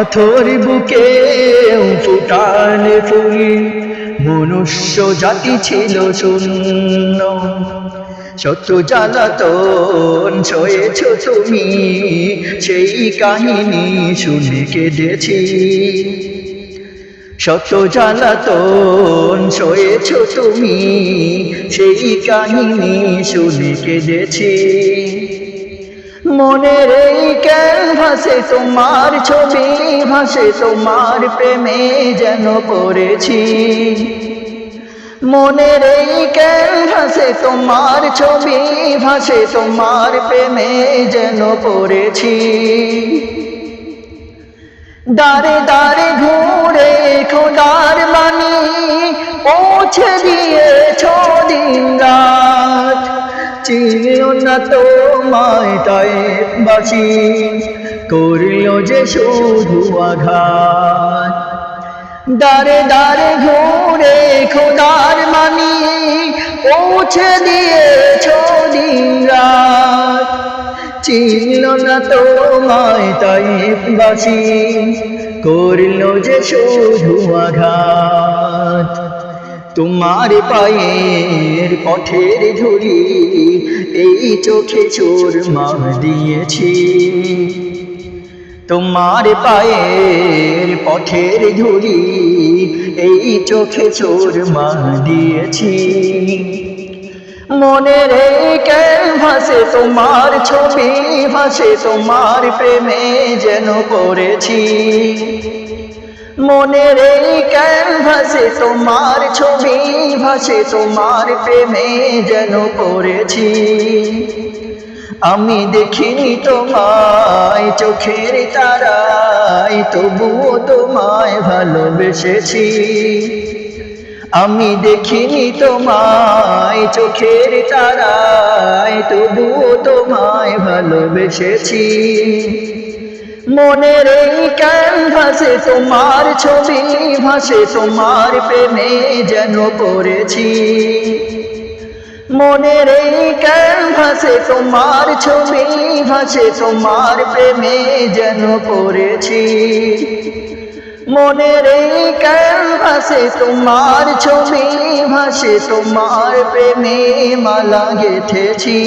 পাথর বুকে ফুটালে ফুল, মনুষ্য জাতি ছিল শূন্য। শত জ্বালাতন সয়েছ তুমি, সেই কাহিনী শুনে কেঁদেছি। শত জ্বালাতন সয়েছ তুমি, সেই কাহিনী শুনে কেঁদেছি। মনের এই ভাসে, তোমার ছবি ভাসে, তোমার প্রেমে যেন পড়েছি। মনের এই ভাসে, তোমার ছবি ভাসে, তোমার প্রেমে যেন পড়েছি। দারে দারে ঘুরে খোদার বাণী পৌঁছে দিয়েছ চিনিও না তোমায় তাই বাসি, করিল যে শুধু আঘাত। দারে দারে ঘুরে খোদার মানি পৌঁছে দিয়েছ দিন রাত। চিনল না তোমায় তাই বাসি, করিল যে শুধু আঘাত। তোমার পায়ের পথের ঝুলি, এই চোখে চোর মার দিয়েছি। তোমার পায়ের পথের ধুলি এই চোখে চোর মার দিয়েছি মনের ভাসে তোমার ছবি, ভাসে তোমার প্রেমে যেন পড়েছি। মনের এই ভাসে তোমার ছবি ভাসে, তোমার প্রেমে যেন পড়েছি। আমি দেখিনি তোমায়, চোখের তারায়, তবুও তোমায় ভালোবেসেছি। আমি দেখিনি তোমায়, চোখের তারায়, তবুও তোমায় ভালোবেসেছি। মনের এই ভাসে তোমার ছবি ভাসে, তোমার প্রেমে যেন পড়েছি। মনের এই ভাসে তোমার ছবি ভাসে, তোমার প্রেমে যেন পড়েছি। মনের এই ভাসে তোমার ছবি ভাসে, তোমার প্রেমে মালা গেথেছি।